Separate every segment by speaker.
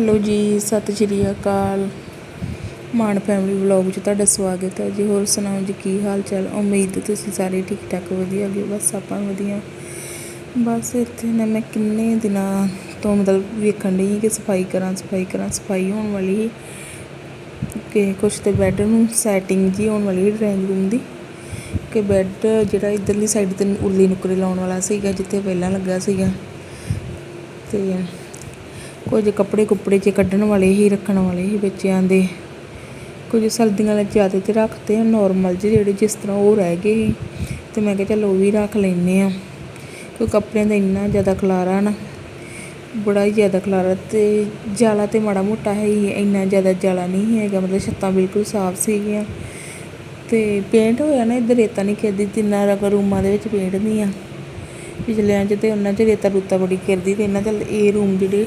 Speaker 1: Hello ਜੀ, ਸਤਿ ਸ਼੍ਰੀ ਅਕਾਲ। ਮਾਨ family vlog 'ਚ ਤੁਹਾਡਾ ਸਵਾਗਤ ਹੈ ਜੀ। ਹੋਰ ਸੁਣਾਓ ਜੀ, ਕੀ ਹਾਲ ਚਾਲ? ਉਮੀਦ ਤੁਸੀਂ ਸਾਰੇ ਠੀਕ ਠਾਕ, ਵਧੀਆ ਹੋਗੇ ਬਸ ਆਪਾਂ ਵਧੀਆ। ਬਸ ਇੱਥੇ ਨਾ ਮੈਂ ਕਿੰਨੇ ਦਿਨਾਂ ਤੋਂ ਮਤਲਬ ਵੇਖਣ ਡਈ ਕਿ ਸਫ਼ਾਈ ਕਰਾਂ ਸਫ਼ਾਈ ਕਰਾਂ, ਸਫ਼ਾਈ ਹੋਣ ਵਾਲੀ ਸੀ ਕਿ ਕੁਛ ਤੇ ਬੈੱਡ ਨੂੰ ਸੈਟਿੰਗ ਜੀ ਹੋਣ ਵਾਲੀ ਡਰਾਇੰਗ ਰੂਮ ਦੀ ਕਿ ਬੈੱਡ ਜਿਹੜਾ ਇਧਰਲੀ ਸਾਈਡ ਤੇ ਉੱਲੀ ਨੁਕਰੇ ਲਾਉਣ ਵਾਲਾ ਸੀਗਾ, ਜਿੱਥੇ ਪਹਿਲਾਂ ਲੱਗਾ ਸੀਗਾ। ਤੇ ਕੁਝ ਕੱਪੜੇ ਕੁੱਪੜੇ 'ਚ ਕੱਢਣ ਵਾਲੇ ਹੀ, ਰੱਖਣ ਵਾਲੇ ਹੀ ਬੱਚਿਆਂ ਦੇ। ਕੁਝ ਸਰਦੀਆਂ ਵਾਲੇ ਜ਼ਿਆਦਾ ਤੇ ਰੱਖਤੇ ਆ ਨੋਰਮਲ ਜਿਹੇ ਜਿਹੜੇ ਜਿਸ ਤਰ੍ਹਾਂ ਉਹ ਰਹਿ ਗਏ ਸੀ। ਤੇ ਮੈਂ ਕਿਹਾ ਚੱਲ ਉਹ ਵੀ ਰੱਖ ਲੈਨੇ ਆ। ਕਿਉਂ ਕੱਪੜਿਆਂ ਦਾ ਇੰਨਾ ਜ਼ਿਆਦਾ ਖਲਾਰਾ ਨਾ, ਬੜਾ ਹੀ ਜ਼ਿਆਦਾ ਖਲਾਰਾ। ਤੇ ਜਾਲਾ ਤੇ ਮਾੜਾ ਮੋਟਾ ਹੈ ਹੀ, ਇੰਨਾ ਜ਼ਿਆਦਾ ਜਾਲਾ ਨਹੀਂ ਹੈਗਾ, ਮਤਲਬ ਛੱਤਾਂ ਬਿਲਕੁਲ ਸਾਫ਼ ਸੀਗੀਆਂ। ਤੇ ਪੇਂਟ ਹੋਇਆ ਨਾ ਇੱਧਰ, ਰੇਤਾ ਨਹੀਂ ਖਿਰਦੀ, ਤਿੰਨਾਂ ਰਕ ਰੂਮਾਂ ਦੇ ਵਿੱਚ ਪੇਂਟ ਨਹੀਂ ਆ ਪਿਛਲਿਆਂ 'ਚ ਤੇ ਉਹਨਾਂ 'ਚ ਰੇਤਾ ਰੂਤਾ ਬੜੀ ਖਿਰਦੀ ਤੇ ਇਹਨਾਂ ਚੱਲ ਇਹ ਰੂਮ ਜਿਹੜੇ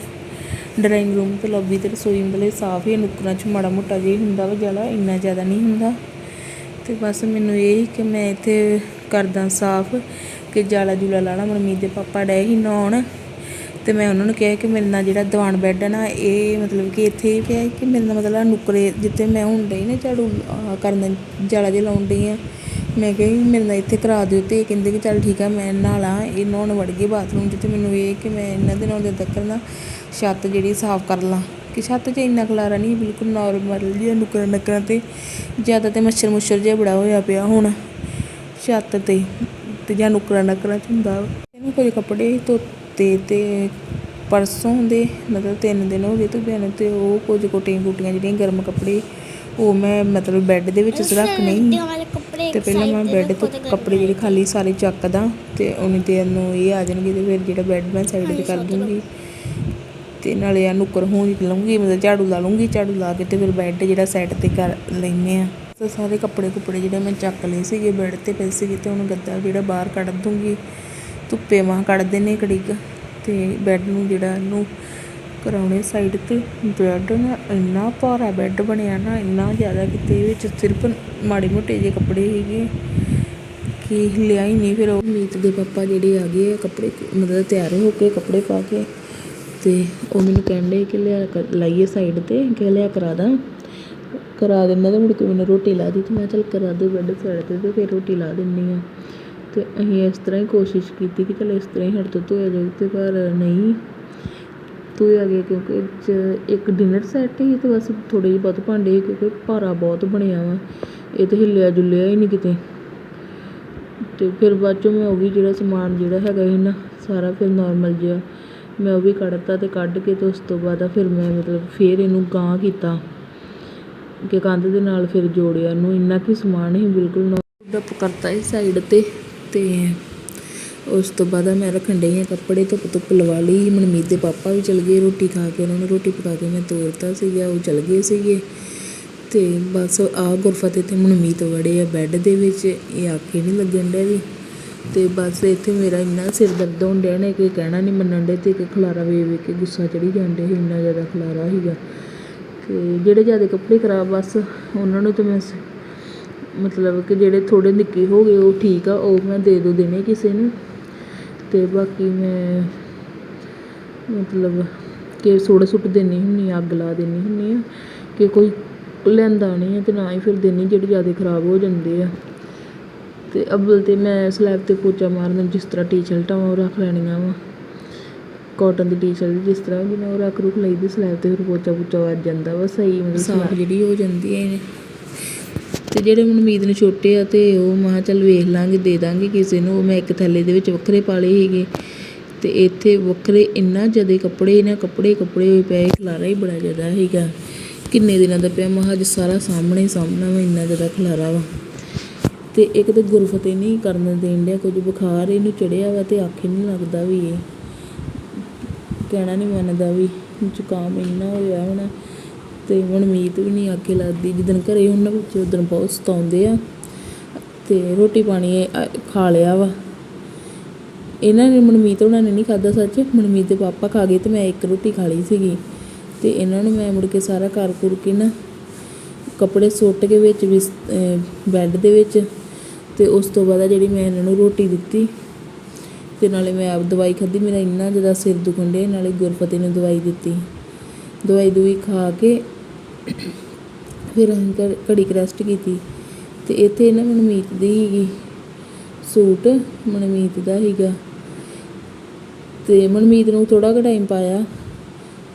Speaker 1: ਡਰਾਇੰਗ ਰੂਮ ਤੇ ਲੌਬੀ ਤੇ ਰਸੋਈ ਮਤਲਬ ਸਾਫ਼ ਹੀ ਆ, ਨੁੱਕਰਾਂ 'ਚ ਮਾੜਾ ਮੋਟਾ ਜਿਹਾ ਹੁੰਦਾ ਵਾ ਜਾਲਾ ਇੰਨਾ ਜ਼ਿਆਦਾ ਨਹੀਂ ਹੁੰਦਾ। ਤੇ ਬਸ ਮੈਨੂੰ ਇਹ ਸੀ ਕਿ ਮੈਂ ਇੱਥੇ ਕਰਦਾ ਸਾਫ਼ ਕਿ ਜਾਲਾ ਜੂਲਾ ਲਾਣਾ ਮਨਮੀਤ ਦੇ ਪਾਪਾ ਡੈ ਸੀ ਨਹਾਉਣ। ਤੇ ਮੈਂ ਉਹਨਾਂ ਨੂੰ ਕਿਹਾ ਕਿ ਮੇਰੇ ਨਾਲ ਜਿਹੜਾ ਦੀਵਾਨ ਬੈੱਡ ਹੈ ਨਾ ਇਹ ਮਤਲਬ ਕਿ ਇੱਥੇ ਹੀ ਪਿਆ ਕਿ ਮੇਰੇ ਨਾਲ ਮਤਲਬ ਆਹ ਨੁੱਕਰੇ ਜਿੱਥੇ ਮੈਂ ਹੁਣ ਡਈ ਨਾ ਝਾੜੂ ਆਹ ਕਰਨ ਜਾਲਾ ਜਿਹਾ ਲਾਉਣ ਡਈ ਆ। ਮੈਂ ਕਿਹਾ ਮੇਰੇ ਨਾਲ ਇੱਥੇ ਕਰਾ ਦਿਓ ਤੇ ਇਹ ਕਹਿੰਦੇ ਕਿ ਚੱਲ ਠੀਕ ਆ ਮੈਂ ਨਹਾ ਲਾਂ ਇਹ ਨਹਾਉਣ ਵੜ ਗਏ ਬਾਥਰੂਮ 'ਚ ਤੇ ਮੈਨੂੰ ਇਹ ਕਿ ਮੈਂ ਇਹਨਾਂ ਦੇ ਨਹਾਉਂਦੇ ਤੱਕ ਨਾ ਛੱਤ ਜਿਹੜੀ ਸਾਫ਼ ਕਰ ਲਾਂ। ਕਿ ਛੱਤ 'ਚ ਇੰਨਾ ਖਲਾਰਾ ਨਹੀਂ ਬਿਲਕੁਲ ਨਾਰਮਲ ਜਿਹਾ ਨੁਕਰਾਂ ਨਕਰਾਂ ਤੇ। ਜ਼ਿਆਦਾ ਤੇ ਮੱਛਰ ਮੁੱਛਰ ਜਿਹਾ ਬੜਾ ਹੋਇਆ ਪਿਆ ਹੁਣ। ਛੱਤ ਤੇ ਤੇ ਜਾਂ ਨੁਕਰਾਂ ਨਕਰਾਂ 'ਚ ਹੁੰਦਾ। ਇਹਨੂੰ ਕੁਝ ਕੱਪੜੇ ਧੋਤੇ ਤੇ ਪਰਸੋਂ ਦੇ ਮਤਲਬ ਤਿੰਨ ਦਿਨ ਹੋ ਗਏ ਧੋਬਿਆਂ ਨੂੰ ਤੇ ਉਹ ਕੁਝ ਕੋਟੀਆਂ ਕੁੱਟੀਆਂ ਜਿਹੜੀਆਂ ਗਰਮ ਕੱਪੜੇ ਉਹ ਮੈਂ ਮਤਲਬ ਬੈੱਡ ਦੇ ਵਿੱਚ ਰੱਖ ਨਹੀਂ। ਤੇ ਪਹਿਲਾਂ ਮੈਂ ਬੈੱਡ ਤੋਂ ਕੱਪੜੇ ਜਿਹੜੇ ਖਾਲੀ ਸਾਰੇ ਚੱਕਦਾ ਤੇ ਉਨੀ ਦੇਰ ਨੂੰ ਇਹ ਆ ਜਾਣਗੇ ਤੇ ਫਿਰ ਜਿਹੜਾ ਬੈੱਡ ਮੈਂ ਸਾਈਡ ਤੇ ਕਰ ਦੂੰਗੀ। ਤੇ ਨਾਲੇ ਆ ਨੁੱਕਰ ਹੋਂ ਲਵਾਂਗੀ ਮਤਲਬ ਝਾੜੂ ਲਾ ਲੂੰਗੀ ਝਾੜੂ ਲਾ ਕੇ ਤੇ ਫਿਰ ਬੈੱਡ ਜਿਹੜਾ ਸਾਈਡ ਤੇ ਕਰ ਲੈਨੇ ਆ। ਤੇ ਸਾਰੇ ਕੱਪੜੇ ਕੁਪੜੇ ਜਿਹੜੇ ਮੈਂ ਚੱਕ ਲਏ ਸੀਗੇ ਬੈੱਡ ਤੇ ਪਏ ਸੀਗੇ ਤੇ ਹੁਣ ਗੱਦਾ ਜਿਹੜਾ ਬਾਹਰ ਕੱਢ ਦੂੰਗੀ ਧੁੱਪੇ ਮਾਂ ਕੱਢਦੇ ਨੇ ਘੜੀ ਕੁ ਤੇ ਬੈੱਡ ਨੂੰ ਜਿਹੜਾ ਇਹਨੂੰ ਕਰਾਉਣੇ ਸਾਈਡ ਤੇ। ਬੈੱਡ ਨਾ ਇੰਨਾ ਭਾਰਾ ਬੈੱਡ ਬਣਿਆ ਨਾ, ਇੰਨਾ ਜ਼ਿਆਦਾ ਕਿਤੇ ਵਿੱਚ ਸਿਰਫ ਮਾੜੇ ਮੋਟੇ ਜਿਹੇ ਕੱਪੜੇ ਹੈਗੇ ਕਿ ਲਿਆ ਹੀ ਨਹੀਂ ਫਿਰ ਉਹ। ਮੀਤ ਦੇ ਪਾਪਾ ਜਿਹੜੇ ਆ ਗਏ ਆ ਕੱਪੜੇ, ਮਤਲਬ ਤਿਆਰ ਹੋ ਕੇ ਕੱਪੜੇ ਪਾ ਕੇ। ਅਤੇ ਉਹ ਮੈਨੂੰ ਕਹਿਣ ਕਹਿੰਦੇ ਕਿ ਲਿਆ ਕਰ- ਲਾਈਏ ਸਾਈਡ ਤੇ ਕਿ ਲਿਆ ਕਰਾ ਦਾਂ। ਕਰਾ ਦਿੰਦਾ ਤੇ ਮੁੜ ਕੇ ਮੈਨੂੰ ਰੋਟੀ ਲਾ ਦੀ ਅਤੇ ਮੈਂ ਚੱਲ ਕਰਾ ਦੋ ਬੈਡ ਸਾਈਡ ਤੇ ਤੇ ਫਿਰ ਰੋਟੀ ਲਾ ਦਿੰਦੀ ਹਾਂ ਅਤੇ ਅਸੀਂ ਇਸ ਤਰ੍ਹਾਂ ਹੀ ਕੋਸ਼ਿਸ਼ ਕੀਤੀ ਕਿ ਚਲ ਇਸ ਤਰ੍ਹਾਂ ਹੀ ਸਾਡੇ ਤੋਂ ਧੋਇਆ ਜਾਊ ਅਤੇ ਪਰ ਨਹੀਂ ਧੋਇਆ ਗਿਆ ਕਿਉਂਕਿ ਇਹ ਇੱਕ ਡਿਨਰ ਸੈੱਟ ਸੀ ਅਤੇ ਬਸ ਥੋੜ੍ਹੇ ਜਿਹੇ ਬਹੁਤ ਭਾਂਡੇ ਸੀ ਕਿਉਂਕਿ ਭਾਰਾ ਬਹੁਤ ਬਣਿਆ ਵਾ। ਇਹ ਤਾਂ ਹਿੱਲਿਆ ਜੁਲਿਆ ਹੀ ਨਹੀਂ ਕਿਤੇ। ਅਤੇ ਫਿਰ ਬਾਅਦ ਚੋਂ ਮੈਂ ਉਹ ਵੀ ਜਿਹੜਾ ਸਮਾਨ ਜਿਹੜਾ ਹੈਗਾ ਸੀ ਨਾ, ਸਾਰਾ ਫਿਰ ਨੋਰਮਲ ਜਿਹਾ ਮੈਂ ਉਹ ਵੀ ਕੱਢ ਕੱਢਤਾ ਅਤੇ ਕੱਢ ਕੇ ਅਤੇ ਉਸ ਤੋਂ ਬਾਅਦ ਫਿਰ ਮੈਂ ਮਤਲਬ ਫਿਰ ਇਹਨੂੰ ਗਾਂਹ ਕੀਤਾ ਕਿ ਕੰਧ ਦੇ ਨਾਲ ਫਿਰ ਜੋੜਿਆ ਇਹਨੂੰ ਇੰਨਾ ਕੁ ਸਮਾਨ ਹੀ ਬਿਲਕੁਲ ਡੱਪ ਕਰਤਾ ਇਹ ਸਾਈਡ ਤੇ ਅਤੇ ਉਸ ਤੋਂ ਬਾਅਦ ਮੈਂ ਰੱਖਣ ਡਈ ਹਾਂ ਕੱਪੜੇ, ਧੁੱਪ ਧੁੱਪ ਲਵਾ ਲਈ। ਮਨਮੀਤ ਦੇ ਪਾਪਾ ਵੀ ਚਲ ਗਏ, ਰੋਟੀ ਖਾ ਕੇ ਉਹਨਾਂ ਨੂੰ ਰੋਟੀ ਪਕਾ ਕੇ ਮੈਂ ਤੋਰਤਾ ਸੀਗਾ, ਉਹ ਚਲ ਗਏ ਸੀਗੇ। ਤੇ ਬਸ ਆ ਗੁਰਫਤ ਤੇ ਮਨਮੀਤ ਵੜੇ ਆ ਬੈੱਡ ਦੇ ਵਿੱਚ, ਇਹ ਆਖੇ ਨਹੀਂ ਲੱਗਣ ਡਿਆ ਵੀ ਅਤੇ ਬਸ ਇੱਥੇ ਮੇਰਾ ਇੰਨਾ ਸਿਰ ਦਰਦ ਹੋਣ ਡਿਆ ਨੇ ਕਿ ਕਹਿਣਾ ਨਹੀਂ ਮੰਨਣ ਡੇ ਅਤੇ ਇੱਕ ਖਲਾਰਾ ਵੇ ਵੇਖ ਕੇ ਗੁੱਸਾ ਚੜੀ ਜਾਂਦੇ ਸੀ, ਇੰਨਾ ਜ਼ਿਆਦਾ ਖਲਾਰਾ ਸੀਗਾ। ਅਤੇ ਜਿਹੜੇ ਜ਼ਿਆਦਾ ਕੱਪੜੇ ਖਰਾਬ ਬਸ ਉਹਨਾਂ ਨੂੰ ਤਾਂ ਮੈਂ ਮਤਲਬ ਕਿ ਜਿਹੜੇ ਥੋੜ੍ਹੇ ਨਿੱਕੇ ਹੋ ਗਏ ਉਹ ਠੀਕ ਆ, ਉਹ ਮੈਂ ਦੇ ਦੋ ਦੇਣੇ ਕਿਸੇ ਨੂੰ। ਅਤੇ ਬਾਕੀ ਮੈਂ ਮਤਲਬ ਕਿ ਸੁੱਟ ਸੁੱਟ ਦਿੰਦੀ ਹੁੰਦੀ ਹਾਂ ਅੱਗ ਲਾ ਦਿੰਦੀ ਹੁੰਦੀ ਹਾਂ ਕਿ ਕੋਈ ਲੈਂਦਾ ਨਹੀਂ ਹੈ ਅਤੇ ਨਾ ਹੀ ਫਿਰ ਦਿੰਦੀ ਜਿਹੜੇ ਜ਼ਿਆਦਾ ਖਰਾਬ ਹੋ ਜਾਂਦੇ ਆ। ਤੇ ਅੱਵਲ ਤੇ ਮੈਂ ਸਲੈਬ ਤੇ ਪੋਚਾ ਮਾਰਨ ਜਿਸ ਤਰ੍ਹਾਂ ਟੀ-ਸ਼ਰਟਾਂ ਵਾ ਉਹ ਰੱਖ ਲੈਣੀਆਂ ਵਾ। ਕਾਟਨ ਦੀ ਟੀ-ਸ਼ਰਟ ਜਿਸ ਤਰ੍ਹਾਂ ਵੀ ਨਾ ਉਹ ਰੱਖ ਰੁਖ ਲਈਦੀ ਸਲੈਬ ਤੇ ਫਿਰ ਪੋਚਾ ਪੁੱਚਾ ਵੱਜ ਜਾਂਦਾ ਵਾ ਸਹੀ ਮਤਲਬ ਸਾਫ਼ ਜਿਹੜੀ ਹੋ ਜਾਂਦੀ ਹੈ ਤੇ ਜਿਹੜੇ ਹੁਣ ਉਮੀਦ ਨੂੰ ਛੋਟੇ ਆ ਤੇ ਉਹ ਮੈਂ ਕਿਹਾ ਚੱਲ ਵੇਖ ਲਾਂਗੇ ਦੇ ਦਾਂਗੇ ਕਿਸੇ ਨੂੰ। ਉਹ ਮੈਂ ਇੱਕ ਥੈਲੇ ਦੇ ਵਿੱਚ ਵੱਖਰੇ ਪਾ ਲਏ ਸੀਗੇ। ਤੇ ਇੱਥੇ ਵੱਖਰੇ ਇੰਨਾ ਜ਼ਿਆਦਾ ਕੱਪੜੇ ਨਾ ਕੱਪੜੇ ਕੱਪੜੇ ਹੋਏ ਪਏ ਖਲਾਰਾ ਹੀ ਬੜਾ ਜ਼ਿਆਦਾ ਸੀਗਾ। ਕਿੰਨੇ ਦਿਨਾਂ ਦਾ ਪਿਆ? ਮੈਂ ਕਿਹਾ ਅੱਜ ਸਾਰਾ ਸਾਹਮਣੇ ਸਾਹਮਣਾ ਵਾ ਇੰਨਾ ਜ਼ਿਆਦਾ ਖਲਾਰਾ ਵਾ। ਤੇ ਇੱਕ ਤੇ ਗੁਰਫਤੇ ਨਹੀਂ ਕਰਨ ਦੇਣ ਡਿਆ, ਕੁਝ ਬੁਖਾਰ ਇਹਨੂੰ ਚੜਿਆ ਵਾ ਅਤੇ ਆਖੇ ਨਹੀਂ ਲੱਗਦਾ ਵੀ ਇਹ। ਕਹਿਣਾ ਨਹੀਂ ਮੰਨਦਾ ਵੀ ਜ਼ੁਕਾਮ ਇੰਨਾ ਹੋਇਆ ਹੋਣਾ ਅਤੇ ਮਨਮੀਤ ਵੀ ਨਹੀਂ ਆਖੇ ਲੱਗਦੀ। ਜਿੱਦਣ ਘਰੇ ਉਹਨਾਂ ਵਿੱਚ ਉੱਦਣ ਬਹੁਤ ਸਤਾਉਂਦੇ ਆ ਅਤੇ ਰੋਟੀ ਪਾਣੀ ਖਾ ਲਿਆ ਵਾ। ਇਹਨਾਂ ਨੇ ਮਨਮੀਤ ਉਹਨਾਂ ਨੇ ਨਹੀਂ ਖਾਧਾ ਸੱਚ। ਮਨਮੀਤ ਦੇ ਪਾਪਾ ਖਾ ਗਏ ਅਤੇ ਮੈਂ ਇੱਕ ਰੋਟੀ ਖਾ ਲਈ ਸੀਗੀ। ਅਤੇ ਇਹਨਾਂ ਨੂੰ ਮੈਂ ਮੁੜ ਕੇ ਸਾਰਾ ਕਰ ਘੁਰ ਕੇ ਨਾ ਕੱਪੜੇ ਸੁੱਟ ਕੇ ਵਿੱਚ ਵੀ ਬੈੱਡ ਦੇ ਵਿੱਚ ਅਤੇ ਉਸ ਤੋਂ ਬਾਅਦ ਆ ਜਿਹੜੀ ਮੈਂ ਇਹਨਾਂ ਨੂੰ ਰੋਟੀ ਦਿੱਤੀ ਅਤੇ ਨਾਲੇ ਮੈਂ ਆਪ ਦਵਾਈ ਖਾਧੀ, ਮੇਰਾ ਇੰਨਾ ਜ਼ਿਆਦਾ ਸਿਰ ਦੁਖਣ ਡਿਆ, ਨਾਲੇ ਗੁਰਫਤਿਹ ਨੂੰ ਦਵਾਈ ਦਿੱਤੀ। ਦਵਾਈ ਦੂਈ ਖਾ ਕੇ ਫਿਰ ਅਸੀਂ ਘੜੀ ਕੁ ਰੈਸਟ ਕੀਤੀ। ਅਤੇ ਇੱਥੇ ਨਾ ਮਨਮੀਤ ਦੀ ਸੀਗੀ ਸੂਟ, ਮਨਮੀਤ ਦਾ ਸੀਗਾ। ਅਤੇ ਮਨਮੀਤ ਨੂੰ ਥੋੜ੍ਹਾ ਕੁ ਟਾਈਮ ਪਾਇਆ।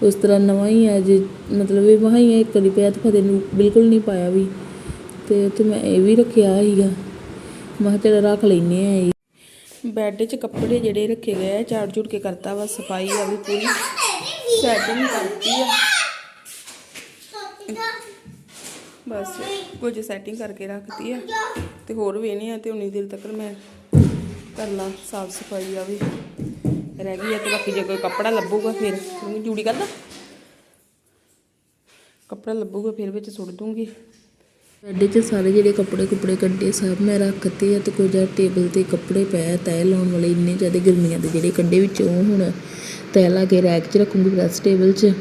Speaker 1: ਉਸ ਤਰ੍ਹਾਂ ਨਵਾਂ ਹੀ ਹੈ ਜੇ ਮਤਲਬ ਇਹ ਮਹਾਂ ਹੀ ਆ, ਇੱਕ ਵਾਰੀ ਪਿਆ ਤੇ ਫਤਿਹ ਨੂੰ ਬਿਲਕੁਲ ਨਹੀਂ ਪਾਇਆ ਵੀ। ਅਤੇ ਉੱਥੇ ਮੈਂ ਇਹ ਵੀ ਰੱਖਿਆ ਸੀਗਾ। ਮੈਂ ਤੇਰਾ ਰੱਖ ਲੈਨੇ ਆ ਇਹ। ਬੈੱਡ 'ਚ ਕੱਪੜੇ ਜਿਹੜੇ ਰੱਖੇ ਗਏ ਆ, ਝਾੜ ਝੂੜ ਕੇ ਕਰਤਾ ਵਾ, ਸਫ਼ਾਈ ਆ ਵੀ ਪੂਰੀ। ਸੈਟਿੰਗ ਕਰਤੀ ਆ। ਬਸ ਕੁਝ ਸੈਟਿੰਗ ਕਰਕੇ ਰੱਖਤੀ ਆ। ਤੇ ਹੋਰ ਵੀ ਆ ਤੇ ਉਨੀ ਦੇਰ ਤੱਕ ਮੈਂ ਕਰ ਲਾਂ, ਸਾਫ਼ ਸਫ਼ਾਈ ਆ ਵੀ। ਰਹਿ ਗਈ ਆ ਤੇ ਬਾਕੀ ਜੇ ਕੋਈ ਕੱਪੜਾ ਲੱਭੂਗਾ ਫਿਰ ਉਹਨੂੰ ਜੂੜੀ ਕਰਦਾ ਕੱਪੜਾ ਲੱਭੂਗਾ ਫਿਰ ਵਿੱਚ ਸੁੱਟ ਦੂੰਗੀ। ਬੈੱਡ 'ਚ ਸਾਰੇ ਜਿਹੜੇ ਕੱਪੜੇ ਕੁਪੜੇ ਕੱਢੇ ਸਭ ਮੈਂ ਰੱਖਤੇ ਆ ਤੇ ਕੁਝ ਆ ਟੇਬਲ ਤੇ ਕੱਪੜੇ ਪਏ ਆ ਤੈਅ ਲਾਉਣ ਵਾਲੇ ਇੰਨੇ ਜ਼ਿਆਦਾ ਗਰਮੀਆਂ ਦੇ ਜਿਹੜੇ ਕੱਢੇ ਵਿੱਚ ਉਹ ਹੁਣ ਤੈਅ ਲਾ ਕੇ ਰੈਕ 'ਚ ਰੱਖੂੰਗੀ ਪ੍ਰੈਸ ਟੇਬਲ 'ਚ।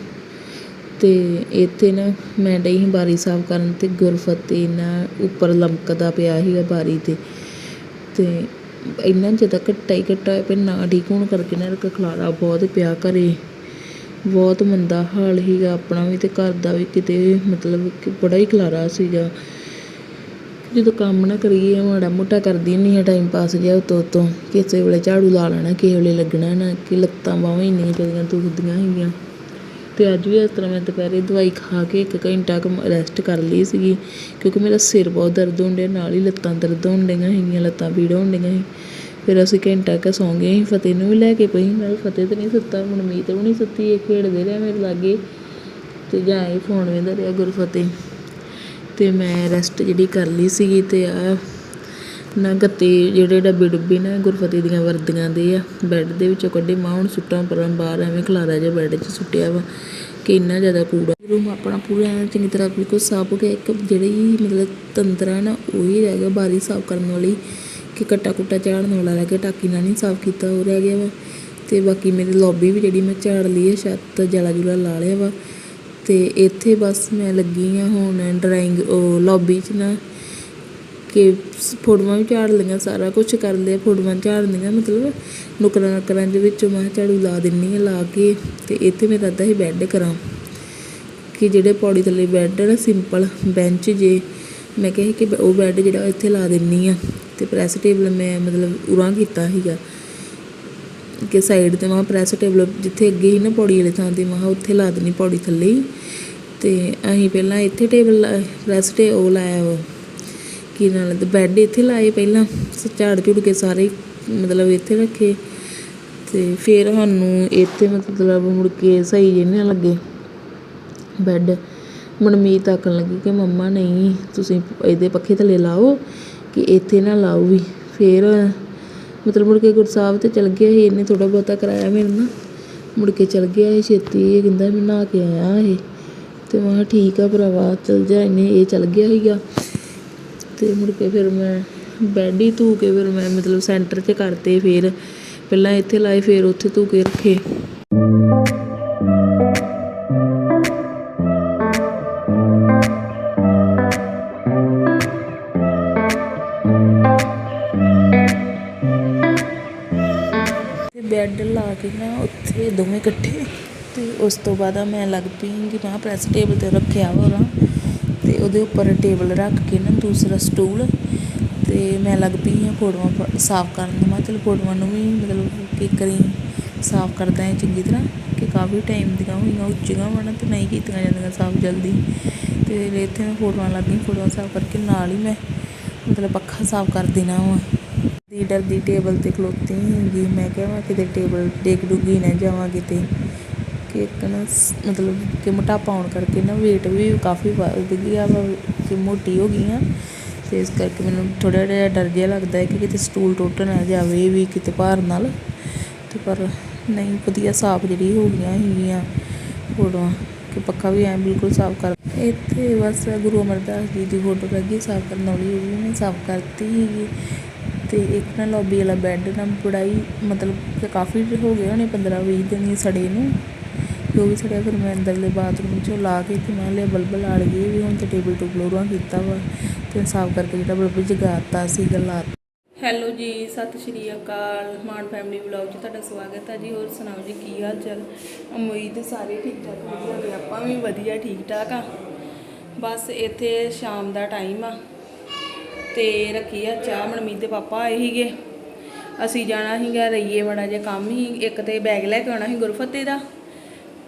Speaker 1: ਤੇ ਇੱਥੇ ਨਾ ਮੈਂ ਡਈ ਸੀ ਬਾਰੀ ਸਾਫ਼ ਕਰਨ ਤੇ ਗੁਰਫਤੇ ਨਾ ਉੱਪਰ ਲਮਕਦਾ ਪਿਆ ਸੀਗਾ ਬਾਰੀ ਤੇ। ਤੇ ਇੰਨਾ ਜ਼ਿਆਦਾ ਘੱਟਾ ਹੀ ਘੱਟਾ ਹੋਇਆ ਪਿਆ ਨਾ ਠੀਕ ਹੋਣ ਕਰਕੇ ਨਾ ਰਕ ਖਲਾਰਾ ਬਹੁਤ ਪਿਆ ਘਰੇ। ਬਹੁਤ ਮੰਦਾ ਹਾਲ ਸੀਗਾ ਆਪਣਾ ਵੀ ਅਤੇ ਘਰ ਦਾ ਵੀ ਕਿਤੇ ਮਤਲਬ ਕਿ ਬੜਾ ਹੀ ਖਲਾਰਾ ਸੀਗਾ। ਜਦੋਂ ਕੰਮ ਨਾ ਕਰੀਏ, ਮਾੜਾ ਮੋਟਾ ਕਰਦੀ ਹੁੰਦੀ ਹਾਂ ਟਾਈਮ ਪਾਸ ਜਿਹਾ ਉੱਤੋਂ ਉੱਤੋਂ। ਕਿਸੇ ਵੇਲੇ ਝਾੜੂ ਲਾ ਲੈਣਾ, ਕਿਸੇ ਵੇਲੇ ਲੱਗਣਾ ਨਾ, ਕਿ ਲੱਤਾਂ ਬਾਹਾਂ ਇੰਨੀਆਂ ਜ਼ਿਆਦਾ ਦੁਖਦੀਆਂ ਸੀਗੀਆਂ। ਅਤੇ ਅੱਜ ਵੀ ਇਸ ਤਰ੍ਹਾਂ ਮੈਂ ਦੁਪਹਿਰੇ ਦਵਾਈ ਖਾ ਕੇ ਇੱਕ ਘੰਟਾ ਕੁ ਰੈਸਟ ਕਰ ਲਈ ਸੀਗੀ, ਕਿਉਂਕਿ ਮੇਰਾ ਸਿਰ ਬਹੁਤ ਦਰਦ ਹੋਣ ਡਿਆ, ਨਾਲ ਹੀ ਲੱਤਾਂ ਦਰਦ ਹੋਣ ਡਈਆਂ ਸੀਗੀਆਂ, ਲੱਤਾਂ ਪੀੜ ਹੋਣ ਡਈਆਂ ਸੀ। ਫਿਰ ਅਸੀਂ ਘੰਟਾ ਕੁ ਸੌਂ ਗਏ ਫਤਿਹ ਨੂੰ ਵੀ ਲੈ ਕੇ ਪਈ ਨਾਲ ਫਤਿਹ ਤੇ ਨਹੀਂ ਸੁੱਤਾ ਮਨਮੀਤ ਵੀ ਨਹੀਂ ਸੁੱਤੀ, ਇਹ ਖੇਡਦੇ ਰਿਹਾ ਮੇਰੇ ਲਾਗੇ ਤੇ ਜਾਂ ਇਹ ਫੋਨ ਵੇਂਦਾ ਰਿਹਾ ਗੁਰਫਤਿਹ। ਤੇ ਮੈਂ ਰੈਸਟ ਜਿਹੜੀ ਕਰ ਲਈ ਸੀਗੀ ਤੇ ਆ ਨਾ ਗੱਤੇ ਜਿਹੜੇ ਡੱਬੇ ਡੁੱਬੇ ਨਾ ਗੁਰਫਤਿਹ ਦੀਆਂ ਵਰਦੀਆਂ ਦੇ ਆ ਬੈੱਡ ਦੇ ਵਿੱਚੋਂ ਕੱਢੇ। ਮਾਂ ਹੁਣ ਸੁੱਟਾਂ ਪਰਾਂ ਬਾਹਰ, ਐਵੇਂ ਖਲਾਰਾ ਜਿਹਾ ਬੈੱਡ 'ਚ ਸੁੱਟਿਆ ਵਾ ਕਿ ਇੰਨਾ ਜ਼ਿਆਦਾ ਕੂੜਾ। ਰੂਮ ਆਪਣਾ ਪੂਰਾ ਐਂ ਚੰਗੀ ਤਰ੍ਹਾਂ ਬਿਲਕੁਲ ਸਾਫ਼ ਹੋ ਗਿਆ। ਇੱਕ ਜਿਹੜੀ ਮਤਲਬ ਤੰਤਰਾ ਨਾ ਉਹੀ ਰਹਿ ਗਿਆ, ਬਾਰੀ ਸਾਫ਼ ਕਰਨ ਵਾਲੀ। ਕਿ ਕੱਟਾ ਕੁੱਟਾ ਝਾੜਨ ਵਾਲਾ ਰਹਿ ਗਿਆ, ਟਾਕੀ ਨਾਲ ਨਹੀਂ ਸਾਫ਼ ਕੀਤਾ ਉਹ ਰਹਿ ਗਿਆ ਵਾ। ਅਤੇ ਬਾਕੀ ਮੇਰੀ ਲੌਬੀ ਵੀ ਜਿਹੜੀ ਮੈਂ ਝਾੜ ਲਈ ਹੈ ਛੱਤ ਜਲਾ ਜੁਲਾ ਲਾ ਲਿਆ ਵਾ। ਅਤੇ ਇੱਥੇ ਬਸ ਮੈਂ ਲੱਗੀ ਹਾਂ ਹੁਣ ਡਰਾਇੰਗ ਉਹ ਲੌਬੀ 'ਚ ਨਾ, ਕਿ ਫੋਟੋਆਂ ਵੀ ਝਾੜ ਲਈਆਂ, ਸਾਰਾ ਕੁਝ ਕਰ ਲਿਆ, ਫੋਟੋਆਂ ਝਾੜ ਲਈਆਂ, ਮਤਲਬ ਨੁਕਰਾਂ ਨਕਰਾਂ ਦੇ ਵਿੱਚੋਂ ਮੈਂ ਝਾੜੂ ਲਾ ਦਿੰਨੀ ਆ, ਲਾ ਕੇ ਤੇ ਇੱਥੇ ਮੇਰਾ ਅੱਧਾ ਹੀ ਬੈੱਡ ਕਰਾਂ। ਕਿ ਜਿਹੜੇ ਪੌੜੀ ਥੱਲੇ ਬੈੱਡ ਨਾ ਸਿੰਪਲ ਬੈਂਚ ਜੇ, ਮੈਂ ਕਿਹਾ ਸੀ ਕਿ ਉਹ ਬੈੱਡ ਜਿਹੜਾ ਇੱਥੇ ਲਾ ਦਿੰਨੀ ਆ। ਤੇ ਪ੍ਰੈਸ ਟੇਬਲ ਮੈਂ ਮਤਲਬ ਉਰਾਂ ਕੀਤਾ ਸੀਗਾ। ਕਿ ਸਾਈਡ ਤੇ ਮੈਂ ਪ੍ਰੈਸ ਟੇਬਲ ਜਿੱਥੇ ਅੱਗੇ ਸੀ ਨਾ ਪੌੜੀ ਵਾਲੇ ਥਾਂ ਤੇ, ਮੈਂ ਕਿਹਾ ਉੱਥੇ ਲਾ ਦੇਣੀ ਪੌੜੀ ਥੱਲੇ ਹੀ। ਤੇ ਅਸੀਂ ਪਹਿਲਾਂ ਇੱਥੇ ਟੇਬਲ ਪ੍ਰੈਸ ਤੇ ਉਹ ਲਾਇਆ ਵਾ। ਕੀ ਨਾਲ ਤੇ ਬੈੱਡ ਇੱਥੇ ਲਾਏ ਪਹਿਲਾਂ, ਝਾੜ ਝੁੜ ਕੇ ਸਾਰੇ ਮਤਲਬ ਇੱਥੇ ਰੱਖੇ। ਤੇ ਫਿਰ ਸਾਨੂੰ ਇੱਥੇ ਮਤਲਬ ਮੁੜ ਕੇ ਸਹੀ ਜਿਹੇ ਨਹੀਂ ਲੱਗੇ ਬੈੱਡ ਮਨਮੀਤ ਆਖਣ ਲੱਗੀ ਕਿ ਮੰਮਾ ਨਹੀਂ, ਤੁਸੀਂ ਇਹਦੇ ਪੱਖੇ ਥੱਲੇ ਲਾਓ। ਕਿ ਇੱਥੇ ਨਾ ਲਾਓ ਵੀ। ਫਿਰ ਮਤਲਬ ਮੁੜ ਕੇ ਗੁਰੂ ਸਾਹਿਬ ਤਾਂ ਚਲ ਗਿਆ ਸੀ, ਇਹਨੇ ਥੋੜ੍ਹਾ ਬਹੁਤਾ ਕਰਾਇਆ ਮੇਰੇ ਨਾਲ। ਮੁੜ ਕੇ ਚਲ ਗਿਆ ਇਹ ਛੇਤੀ, ਇਹ ਕਹਿੰਦਾ ਮੈਂ ਨਹਾ ਕੇ ਆਇਆ ਇਹ ਅਤੇ ਮੈਂ ਕਿਹਾ ਠੀਕ ਆ ਭਰਾਵਾ, ਚਲ ਜਾ ਇਹਨੇ ਇਹ ਚਲ ਗਿਆ ਸੀਗਾ। ਅਤੇ ਮੁੜ ਕੇ ਫਿਰ ਮੈਂ ਬੈੱਡ ਹੀ ਧੂ ਕੇ ਫਿਰ ਮੈਂ ਮਤਲਬ ਸੈਂਟਰ 'ਚ ਕਰਤੇ ਫਿਰ। ਪਹਿਲਾਂ ਇੱਥੇ ਲਾਏ, ਫਿਰ ਉੱਥੇ ਧੂ ਕੇ ਰੱਖੇ। ਬੈੱਡ ਲਾ ਉੱਥੇ ਦੋਵੇਂ ਇਕੱਠੇ ਅਤੇ ਉਸ ਤੋਂ ਬਾਅਦ ਮੈਂ ਲੱਗ ਪਈ ਕਿ ਮੈਂ ਪ੍ਰੈਸ ਟੇਬਲ ਤੇ ਰੱਖਿਆ ਵਾ ਉਹਦਾ ਅਤੇ ਉਹਦੇ ਉੱਪਰ ਟੇਬਲ ਰੱਖ ਕੇ ਨਾ ਦੂਸਰਾ ਸਟੂਲ ਅਤੇ ਮੈਂ ਲੱਗ ਪਈ ਹਾਂ ਫੋਟੋਆਂ ਪ- ਸਾਫ਼ ਕਰਨ ਮੈਂ ਚਲੋ ਫੋਟੋਆਂ ਨੂੰ ਵੀ ਮਤਲਬ ਕਿ ਕਰੀ ਸਾਫ਼ ਕਰਦਾ ਹੈ ਚੰਗੀ ਤਰ੍ਹਾਂ ਕਿ ਕਾਫੀ ਟਾਈਮ ਦੀਆਂ ਹੋਈਆਂ, ਉੱਚੀਆਂ ਵਣ ਅਤੇ ਨਹੀਂ ਕੀਤੀਆਂ ਜਾਂਦੀਆਂ ਸਾਫ਼ ਜਲਦੀ। ਅਤੇ ਇੱਥੇ ਮੈਂ ਫੋਟੋਆਂ ਲੱਗ ਗਈ ਫੋਟੋਆਂ ਸਾਫ਼ ਕਰਕੇ ਨਾਲ ਹੀ ਮੈਂ ਮਤਲਬ ਪੱਖਾ ਸਾਫ਼ ਕਰ ਦੇਣਾ ਵਾ। ਦੀ ਡਰਦੀ ਟੇਬਲ ਤੇ ਖਲੋਤੀ ਹੈਗੀ ਮੈਂ ਕਿਹਾ ਮੈਂ ਕਿਤੇ ਟੇਬਲ ਡੇਕ ਡੁੱਗੀ ਨਾ ਜਾਵਾਂ ਕਿਤੇ। ਕਿ ਇੱਕ ਨਾ ਸ- ਮਤਲਬ ਕਿ ਮੋਟਾਪਾ ਆਉਣ ਕਰਕੇ ਨਾ weight ਵੀ ਕਾਫੀ ਵੱਧ ਗਿਆ ਵਾ, ਕਿ ਮੋਟੀ ਹੋ ਗਈ ਆ। ਤੇ ਇਸ ਕਰਕੇ ਮੈਨੂੰ ਥੋੜਾ ਜਿਹਾ ਡਰ ਜਿਹਾ ਲੱਗਦਾ ਹੈ ਕਿ ਕਿਤੇ ਸਟੂਲ ਟੁੱਟ ਨਾ ਜਾਵੇ ਵੀ ਕਿਤੇ ਭਾਰ ਨਾਲ। ਤੇ ਪਰ ਨਹੀਂ, ਵਧੀਆ ਸਾਫ਼ ਜਿਹੜੀ ਹੋ ਗਈਆਂ ਹੈਗੀਆਂ ਫੋਟੋਆਂ, ਕਿ ਪੱਕਾ ਵੀ ਐਂ ਬਿਲਕੁਲ ਸਾਫ਼ ਕਰ ਇੱਥੇ ਬਸ ਗੁਰੂ ਅਮਰਦਾਸ ਜੀ ਦੀ ਫੋਟੋ ਲੱਗੀ, ਸਾਫ਼ ਕਰਨ ਵਾਲੀ ਉਹ ਵੀ ਮੈਂ ਸਾਫ਼ ਕਰਤੀ ਸੀਗੀ। ਅਤੇ ਇੱਕ ਨਾ ਲੌਬੀ ਵਾਲਾ ਬੈੱਡ ਨਾ ਬੜਾ ਹੀ ਮਤਲਬ ਕਿ ਕਾਫੀ ਹੋ ਗਏ ਹੋਣੇ 15 20 ਦਿਨ ਸੜੇ ਨੂੰ। ਤੇ ਉਹ ਵੀ ਸੜਿਆ ਫਿਰ ਮੈਂ ਅੰਦਰਲੇ ਬਾਥਰੂਮ 'ਚੋਂ ਲਾ ਕੇ ਤੇ ਮੈਂ ਲਿਆ ਬਲਬ ਲਾ ਲਈਏ ਵੀ ਹੁਣ ਤੇ ਟੇਬਲ ਟੂਬਲ ਉਰਾਂ ਕੀਤਾ ਵਾ ਤੇ ਸਾਫ਼ ਕਰਕੇ ਜਿਹੜਾ ਬਲਬ ਜਗਾਤਾ ਸੀ ਗਲਾ
Speaker 2: ਹੈਲੋ ਜੀ, ਸਤਿ ਸ਼੍ਰੀ ਅਕਾਲ। ਮਾਨ ਫੈਮਿਲੀ ਵਲੌਗ 'ਚ ਤੁਹਾਡਾ ਸਵਾਗਤ ਹੈ ਜੀ। ਹੋਰ ਸੁਣਾਓ ਜੀ, ਕੀ ਹਾਲ ਚਾਲ? ਉਮੀਦ ਸਾਰੇ ਠੀਕ ਠਾਕ ਵਧੀਆ ਹੋਵੇ ਆਪਾਂ ਵੀ ਵਧੀਆ, ਠੀਕ ਠਾਕ ਆ। ਬਸ ਇੱਥੇ ਸ਼ਾਮ ਦਾ ਟਾਈਮ ਆ। ਤੇ ਰੱਖੀ ਆ ਚਾਹ ਮਨਮੀਤ ਦੇ ਪਾਪਾ ਆਏ ਸੀਗੇ। ਅਸੀਂ ਜਾਣਾ ਸੀਗਾ ਰਈਏ ਬੜਾ ਜਿਹਾ ਕੰਮ ਹੀ ਇੱਕ ਤੇ ਬੈਗ ਲੈ ਕੇ ਆਉਣਾ ਸੀ ਗੁਰਫਤੇ ਦਾ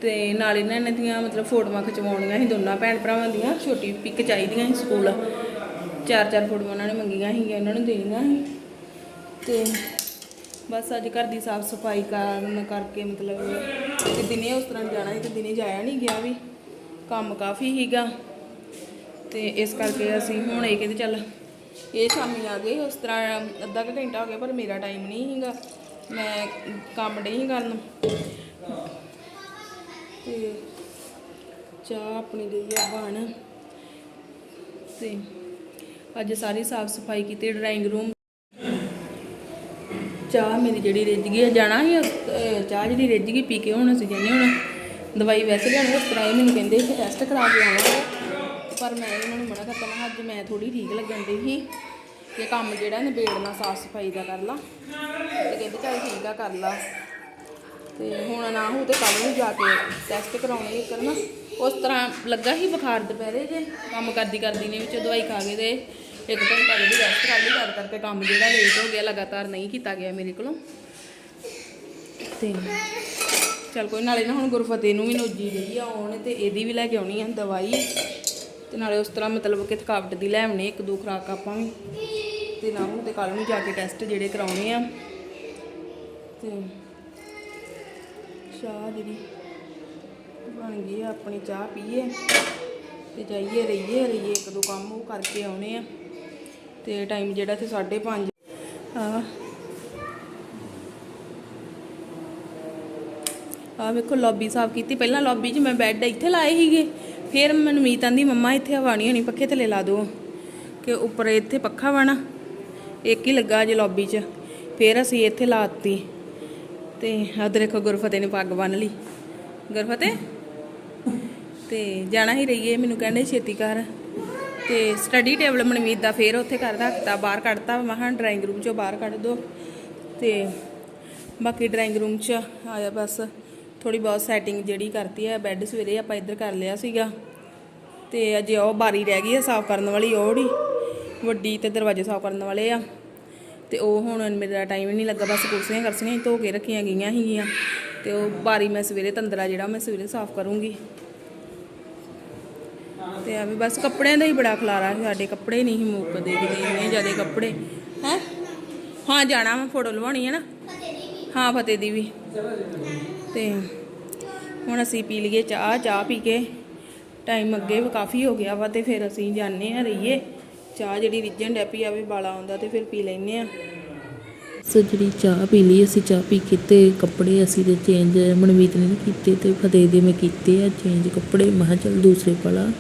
Speaker 2: ਤੇ ਨਾਲ ਇਹਨਾਂ ਇਹਨਾਂ ਦੀਆਂ ਮਤਲਬ ਫੋਟੋਆਂ ਖਿਚਵਾਉਣੀਆਂ ਸੀ ਦੋਨਾਂ ਭੈਣ ਭਰਾਵਾਂ ਦੀਆਂ, ਛੋਟੀ ਪਿਕ ਚਾਹੀਦੀਆਂ ਸੀ ਸਕੂਲ। ਚਾਰ ਚਾਰ ਫੋਟੋਆਂ ਉਹਨਾਂ ਨੇ ਮੰਗੀਆਂ ਸੀਗੀਆਂ ਉਹਨਾਂ ਨੂੰ ਦੇਣੀਆਂ ਸੀ। ਤੇ ਬਸ ਅੱਜ ਘਰ ਦੀ ਸਾਫ਼ ਸਫ਼ਾਈ ਕਰਨ ਕਰਕੇ ਮਤਲਬ ਕਿ ਦਿਨੇ ਉਸ ਤਰ੍ਹਾਂ ਜਾਣਾ ਸੀ ਤੇ ਦਿਨੇ ਜਾਇਆ ਨਹੀਂ ਗਿਆ ਵੀ। ਕੰਮ ਕਾਫੀ ਸੀਗਾ ਤੇ ਇਸ ਕਰਕੇ ਅਸੀਂ ਹੁਣ ਇਹ ਕਹਿੰਦੇ ਚੱਲ ਇਹ ਸ਼ਾਮੀ ਆ ਗਏ, ਉਸ ਤਰ੍ਹਾਂ ਅੱਧਾ ਕੁ ਘੰਟਾ ਹੋ ਗਿਆ, ਪਰ ਮੇਰਾ ਟਾਈਮ ਨਹੀਂ ਸੀਗਾ। ਮੈਂ ਕੰਮ ਨਹੀਂ ਕਰਨ। ਤੇ ਚਾਹ ਆਪਣੀ ਗਈ ਆ, ਬਣ। ਤੇ ਅੱਜ ਸਾਰੀ ਸਾਫ਼ ਸਫ਼ਾਈ ਕੀਤੀ ਡਰਾਇੰਗ ਰੂਮ ਚਾਹ ਮੇਰੀ ਜਿਹੜੀ ਰਿੱਝ ਗਈ ਆ, ਜਾਣਾ ਸੀ ਚਾਹ ਜਿਹੜੀ ਰਿੱਝ ਗਈ, ਪੀ ਕੇ ਹੁਣ ਅਸੀਂ ਜਾਂਦੇ ਹੁਣ। ਦਵਾਈ ਵੈਸੇ ਲਿਆਉਣੀ ਉਸ ਤਰ੍ਹਾਂ ਇਹ ਮੈਨੂੰ ਕਹਿੰਦੇ ਕਿ ਟੈਸਟ ਕਰਾ ਕੇ ਆਵਾਂਗੇ। ਪਰ ਮੈਂ ਇਹਨਾਂ ਨੂੰ ਮਨਾ ਕਰਤਾ, ਮੈਂ ਅੱਜ ਮੈਂ ਥੋੜੀ ਠੀਕ ਲੱਗਣ ਦੀ ਸੀ ਕਿ ਕੰਮ ਜਿਹੜਾ ਨਿਬੇੜਨਾ, ਸਾਫ਼ ਸਫ਼ਾਈ ਦਾ ਕਰ ਲਾ। ਤੇ ਕਹਿੰਦੇ ਚੱਲ ਠੀਕ ਆ, ਕਰ ਲਾ। ਤੇ ਹੁਣ ਨਾ ਹੋ ਤੇ ਕੱਲ ਨੂੰ ਜਾ ਕੇ ਟੈਸਟ ਕਰਾਉਣੇ ਇੱਕ ਨਾ। ਉਸ ਤਰ੍ਹਾਂ ਲੱਗਾ ਸੀ ਬੁਖਾਰ ਦੁਪਹਿਰੇ ਜੇ, ਕੰਮ ਕਰਦੀ ਕਰਦੀ ਨੇ ਵਿੱਚੋਂ ਦਵਾਈ ਖਾ ਕੇ ਤੇ ਇੱਕ ਘੰਟਾ ਦੀ ਰੈਸਟ ਕਰ ਲਈ ਕਰ ਕਰਕੇ ਕੰਮ ਜਿਹੜਾ ਲੇਟ ਹੋ ਗਿਆ, ਲਗਾਤਾਰ ਨਹੀਂ ਕੀਤਾ ਗਿਆ ਮੇਰੇ ਕੋਲੋਂ। ਤੇ ਚਲ ਕੋਈ ਨਾਲੇ ਨਾ ਹੁਣ ਗੁਰਫਤਿਹ ਨੂੰ ਵੀ ਨੋਜੀ ਰਹੀ ਆ ਆਉਣ ਤੇ ਇਹਦੀ ਵੀ ਲੈ ਕੇ ਆਉਣੀ ਆ ਦਵਾਈ। ਤੇ ਨਾਲੇ ਉਸ ਤਰ੍ਹਾਂ ਮਤਲਬ ਕਿ ਥਕਾਵਟ ਦੀ ਲੈ ਆਉਣੀ, ਇੱਕ ਦੋ ਖੁਰਾਕ ਆਪਾਂ ਵੀ। ਤੇ ਨਾ ਹੁਣ ਤੇ ਕੱਲ ਨੂੰ ਜਾ ਕੇ ਟੈਸਟ ਜਿਹੜੇ ਕਰਾਉਣੇ ਆ। ਤੇ ਚਾਹ ਜਿਹੜੀ ਬਣ ਗਈ ਆ, ਆਪਣੀ ਚਾਹ ਪੀਏ। ਤੇ ਜਾਈਏ, ਰਹੀਏ ਰਹੀਏ, ਇੱਕ ਦੋ ਕੰਮ ਉਹ ਕਰਕੇ ਆਉਣੇ ਆ। ਤੇ ਟਾਈਮ ਜਿਹੜਾ ਤੇ 5:30 ਆ। ਆ ਵੇਖੋ ਲੌਬੀ ਸਾਫ਼ ਕੀਤੀ। ਪਹਿਲਾਂ ਲੌਬੀ 'ਚ ਮੈਂ ਬੈੱਡ ਇੱਥੇ ਲਾਏ ਸੀਗੇ। ਫਿਰ ਮਨਮੀਤ ਆਂਦੀ, ਮੰਮਾ, ਇੱਥੇ ਹਵਾਣੀ ਹੋਣੀ, ਪੱਖੇ ਥੱਲੇ ਲਾ ਦਿਓ। ਕਿ ਉੱਪਰ ਇੱਥੇ ਪੱਖਾ ਵਾਣਾ ਇੱਕ ਹੀ ਲੱਗਾ ਜੇ ਲੌਬੀ 'ਚ। ਫਿਰ ਅਸੀਂ ਇੱਥੇ ਲਾਤੀ ਤੇ ਆਦਰ ਦੇਖੋ ਗੁਰਫਤਿਹ ਨੇ ਪੱਗ ਬੰਨ ਲਈ। ਗੁਰਫਤੇ? ਤੇ ਜਾਣਾ ਹੀ ਰਹੀਏ, ਮੈਨੂੰ ਕਹਿੰਦੇ ਛੇਤੀ ਕਰ ਤੇ ਸਟੱਡੀ ਟੇਬਲ ਮਨਮੀਤ ਦਾ ਫੇਰ ਉੱਥੇ ਕਰ ਰੱਖਤਾ, ਬਾਹਰ ਕੱਢਤਾ। ਮਹਾਂ ਡਰਾਇੰਗ ਰੂਮ ਚੋਂ ਬਾਹਰ ਕੱਢ ਦੋ। ਤੇ ਬਾਕੀ ਡਰਾਇੰਗ ਰੂਮ 'ਚ ਆਇਆ ਬਸ। ਥੋੜੀ ਬਹੁਤ ਸੈਟਿੰਗ ਜਿਹੜੀ ਕਰਤੀ ਹੈ ਬੈੱਡ ਸਵੇਰੇ ਆਪਾਂ ਇੱਧਰ ਕਰ ਲਿਆ ਸੀਗਾ। ਤੇ ਅਜੇ ਉਹ ਬਾਰੀ ਰਹਿ ਗਈ ਹੈ ਸਾਫ਼ ਕਰਨ ਵਾਲੀ, ਉਹ ਵੱਡੀ ਤੇ ਦਰਵਾਜ਼ੇ ਸਾਫ਼ ਕਰਨ ਵਾਲੇ ਆ। ਤੇ ਉਹ ਹੁਣ ਮੇਰਾ ਟਾਈਮ ਨਹੀਂ ਲੱਗਾ, ਬਸ ਕੁਰਸੀਆਂ ਕਰਸੀਆਂ ਹੀ ਧੋ ਕੇ ਰੱਖੀਆਂ ਗਈਆਂ ਸੀਗੀਆਂ। ਤੇ ਉਹ ਬਾਰੀ ਮੈਂ ਸਵੇਰੇ ਤੰਦਰਾ ਜਿਹੜਾ, ਮੈਂ ਸਵੇਰੇ ਸਾਫ਼ ਕਰੂੰਗੀ। ਤੇ ਆ ਵੀ ਬਸ ਕੱਪੜਿਆਂ ਦਾ ਹੀ ਬੜਾ ਖਲਾਰਾ ਸਾਡੇ ਕੱਪੜੇ ਨਹੀਂ ਸੀ ਮੁੱਕਦੇ ਕਿਤੇ, ਇੰਨੇ ਜ਼ਿਆਦਾ ਕੱਪੜੇ। ਹੈ? ਹਾਂ, ਜਾਣਾ ਮੈਂ ਫੋਟੋ ਲਵਾਉਣੀ ਹੈ ਨਾ? ਹਾਂ, ਫਤਿਹ ਦੀ ਵੀ। ਤੇ ਹੁਣ ਅਸੀਂ ਪੀ ਲਈਏ ਚਾਹ ਚਾਹ ਪੀ ਕੇ ਟਾਈਮ ਅੱਗੇ ਵੀ ਕਾਫੀ ਹੋ ਗਿਆ ਵਾ ਤੇ ਫਿਰ ਅਸੀਂ ਜਾਂਦੇ ਆ ਰਹੀਏ। ਚਾਹ ਜਿਹੜੀ ਰਿੱਝਣ ਡੈਪੀ ਪਈ ਆਵੇ ਬਾਲਾ ਆਉਂਦਾ ਤੇ ਫਿਰ ਪੀ ਲੈਨੇ ਆ
Speaker 1: ਸੋ ਜਿਹੜੀ ਚਾਹ ਪੀ ਲਈ, ਅਸੀਂ ਚਾਹ ਪੀ ਕੇ ਤੇ ਕੱਪੜੇ ਅਸੀਂ ਤੇ ਚੇਂਜ ਮਨਮੀਤ ਨੇ ਕੀਤੇ ਤੇ ਫਤਿਹ ਦੇ ਮੈਂ ਕੀਤੇ ਆ ਚੇਂਜ ਕੱਪੜੇ। ਮੈਂ ਕਿਹਾ ਚੱਲ ਦੂਸਰੇ ਪਲਾ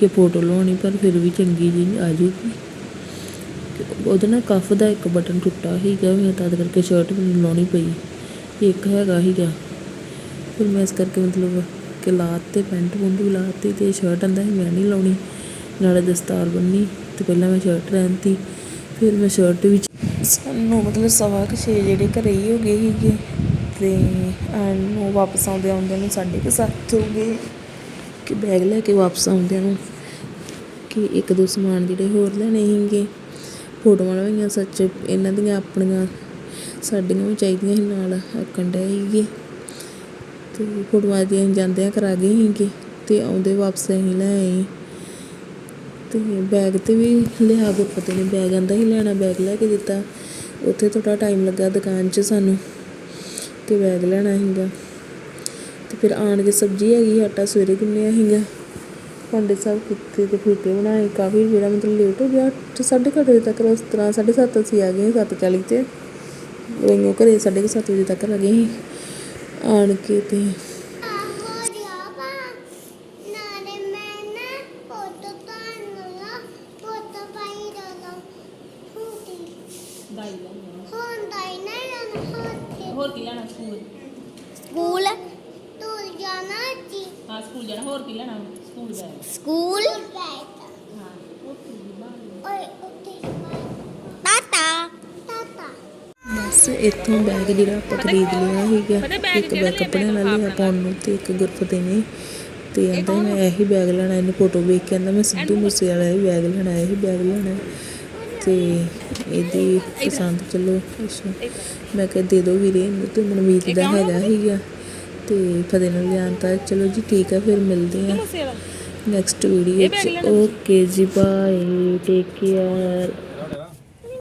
Speaker 1: ਕਿ ਫੋਟੋ ਲਾਉਣੀ, ਪਰ ਫਿਰ ਵੀ ਚੰਗੀ ਜੀ ਆ ਜੂਗੀ। ਉਹਦੇ ਨਾਲ ਕਫ ਦਾ ਇੱਕ ਬਟਨ ਟੁੱਟਾ ਸੀਗਾ ਮੈਂ ਤਦ ਕਰਕੇ ਸ਼ਰਟ ਮੈਨੂੰ ਲਾਉਣੀ ਪਈ। ਇੱਕ ਹੈਗਾ ਸੀਗਾ। ਫਿਰ ਮੈਂ ਇਸ ਕਰਕੇ ਮਤਲਬ ਕਿ ਲਾਤੇ, ਪੈਂਟ ਪੁੰਟ ਵੀ ਲਾਤੀ ਤੇ ਸ਼ਰਟ ਆਂਦਾ ਸੀ, ਮੈਂ ਨਹੀਂ ਲਾਉਣੀ। ਨਾਲੇ ਦਸਤਾਰ ਬੰਨੀ ਤੇ ਪਹਿਲਾਂ ਮੈਂ ਸ਼ਰਟ ਰਹਿੰਦੀ ਫਿਰ ਮੈਂ ਸ਼ਰਟ ਵੀ ਸਾਨੂੰ ਮਤਲਬ ਸਵਾ ਕੁ ਛੇ ਜਿਹੜੇ ਘਰੇ ਹੀ ਹੋ ਗਏ ਸੀਗੇ। ਤੇ ਐਂਡ ਨੂੰ ਵਾਪਸ ਆਉਂਦੇ ਆਉਂਦੇ ਨੂੰ ਸਾਡੇ ਕੁ ਸੱਤ ਹੋ ਗਏ। ਕਿ ਬੈਗ ਲੈ ਕੇ ਵਾਪਸ ਆਉਂਦਿਆਂ ਨੂੰ ਕਿ ਇੱਕ ਦੋ ਸਮਾਨ ਜਿਹੜੇ ਹੋਰ ਲੈਣੇ ਸੀਗੇ। ਫੋਟੋਆਂ ਲਵਾਈਆਂ ਸੱਚ, ਇਹਨਾਂ ਦੀਆਂ ਆਪਣੀਆਂ, ਸਾਡੀਆਂ ਵੀ ਚਾਹੀਦੀਆਂ ਸੀ ਨਾਲ ਆਕਣ ਡਏ ਸੀਗੇ। ਅਤੇ ਫੋਟੋਆਂ ਦੀਆਂ ਅਸੀਂ ਜਾਂਦਿਆਂ ਕਰਾ ਗਏ ਸੀਗੇ ਅਤੇ ਆਉਂਦੇ ਵਾਪਸ ਅਸੀਂ ਲੈ ਆਏ। ਅਤੇ ਬੈਗ ਤੇ ਵੀ ਲਿਆ ਗੁਰਪਤ ਨੇ, ਬੈਗ ਆਂਦਾ ਹੀ ਲੈਣਾ, ਬੈਗ ਲੈ ਕੇ ਦਿੱਤਾ। ਉੱਥੇ ਥੋੜ੍ਹਾ ਟਾਈਮ ਲੱਗਾ ਦੁਕਾਨ 'ਚ ਸਾਨੂੰ ਅਤੇ ਬੈਗ ਲੈਣਾ ਸੀਗਾ। ਅਤੇ ਫਿਰ ਆਣ ਕੇ ਸਬਜ਼ੀ ਹੈਗੀ, ਆਟਾ ਸਵੇਰੇ ਗੁੰਨਿਆ ਸੀਗਾ। ਭਾਂਡੇ ਸਭ ਕੀਤੇ ਤੇ ਫੁਲਕੇ ਬਣਾਏ, ਕਾਫੀ ਜਿਹੜਾ ਮਤਲਬ ਲੇਟ ਹੋ ਗਿਆ, ਤੇ ਸਾਢੇ ਕੁ ਅੱਠ ਵਜੇ ਤੱਕ ਉਸ ਤਰ੍ਹਾਂ ਸਾਢੇ ਸੱਤ ਅਸੀਂ ਆ ਗਏ, ਸੱਤ ਚਾਲੀ ਤੇ ਉਹ ਘਰੇ, ਸਾਢੇ ਕੁ ਸੱਤ ਵਜੇ ਤੱਕ ਆ ਗਏ ਸੀ। ਆਣ ਕੇ ਤੇ
Speaker 3: ਨਾਲੇ ਮੈਂ ਨਾ ਫੋਟੋ ਪਾਉਣਾ ਫੋਟੋ ਪਾਈ ਰਹਾ ਹੁੰਦੀ ਹੁੰਦਾ ਹੀ ਨਹੀਂ ਰਹਿਣਾ
Speaker 2: ਹੋਰ ਕੀ ਲੈਣਾ ਸਕੂਲ
Speaker 3: ਸਕੂਲ ਤੂੰ ਜਾਣਾ ਜੀ
Speaker 2: ਹਾਂ ਸਕੂਲ ਜਾਣਾ ਹੋਰ ਕੀ ਲੈਣਾ ਸਕੂਲ ਜਾਣਾ
Speaker 3: ਸਕੂਲ ਓਏ ਉੱਤੇ ਟਾਟਾ
Speaker 1: ਬਸ ਇੱਥੋਂ ਬੈਗ ਜਿਹੜਾ ਆਪਾਂ ਖਰੀਦ ਲਿਆ ਸੀਗਾ ਇੱਕ ਬੈਗ ਕੱਪੜਿਆਂ ਵਾਲਾ ਲਿਆ ਪਾਉਣ ਨੂੰ ਤੇ ਇੱਕ ਗੁਰਫਤੇ ਨੇ ਤੇ ਕਹਿੰਦਾ ਮੈਂ ਇਹੀ ਬੈਗ ਲੈਣਾ ਇਹਨੂੰ ਫੋਟੋ ਵੇਖ ਕੇ ਕਹਿੰਦਾ ਮੈਂ ਸਿੱਧੂ ਮੂਸੇ ਵਾਲਾ ਹੀ ਬੈਗ ਲੈਣਾ ਇਹੀ ਬੈਗ ਲੈਣਾ। ਤੇ ਇਹਦੀ ਪਸੰਦ ਚਲੋ ਮੈਂ ਕਿਹਾ ਦੇ ਦਿਓ ਵੀਰੇ ਇਹਨੂੰ ਤੇ ਮਨਮੀਤ ਦਾ ਹੈਗਾ ਸੀਗਾ। ਤੇ ਫਤਿਹ ਨੂੰ ਲਿਆਂਤਾ ਚਲੋ ਜੀ ਠੀਕ ਆ ਫਿਰ ਮਿਲਦੇ ਆ। ਨੈਕਸਟ ਵੀਡੀਓ ਚ ਓਕੇ ਜੀ ਬਾਏ ਟੇਕ ਕੇਅਰ